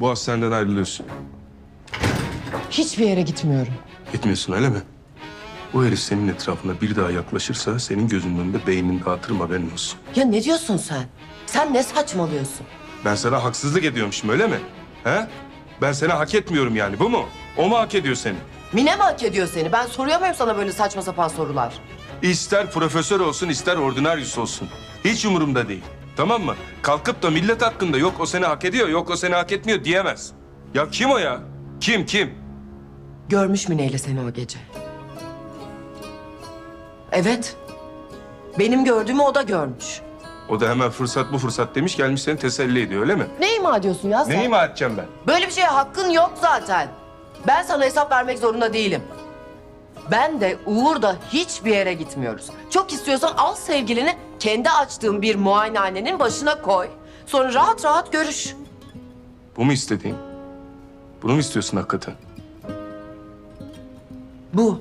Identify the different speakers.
Speaker 1: Bu hastaneden ayrılıyorsun.
Speaker 2: Hiçbir yere gitmiyorum.
Speaker 1: Gitmiyorsun öyle mi? Bu herif senin etrafına bir daha yaklaşırsa senin gözünün önünde beynini dağıtırım haberin olsun.
Speaker 2: Ya ne diyorsun sen? Sen ne saçmalıyorsun?
Speaker 1: Ben sana haksızlık ediyormuşum öyle mi? He? Ben seni hak etmiyorum yani bu mu? O mu hak ediyor seni?
Speaker 2: Mine mi hak ediyor seni? Ben soruyor muyum sana böyle saçma sapan sorular?
Speaker 1: İster profesör olsun ister ordinaryüs olsun. Hiç umurumda değil. Tamam mı? Kalkıp da millet hakkında yok o seni hak ediyor yok o seni hak etmiyor diyemez. Ya kim o ya? Kim kim?
Speaker 2: Görmüş Mine ile seni o gece. Evet. Benim gördüğümü o da görmüş.
Speaker 1: O da hemen fırsat bu fırsat demiş gelmiş seni teselli ediyor öyle mi?
Speaker 2: Ne ima ediyorsun ya sen?
Speaker 1: Ne ima edeceğim ben?
Speaker 2: Böyle bir şeye hakkın yok zaten. Ben sana hesap vermek zorunda değilim. Ben de Uğur da hiçbir yere gitmiyoruz. Çok istiyorsan al sevgilini kendi açtığın bir muayenehanenin başına koy. Sonra rahat rahat görüş.
Speaker 1: Bu mu istediğin? Bunu mu istiyorsun hakikaten?
Speaker 2: Bu.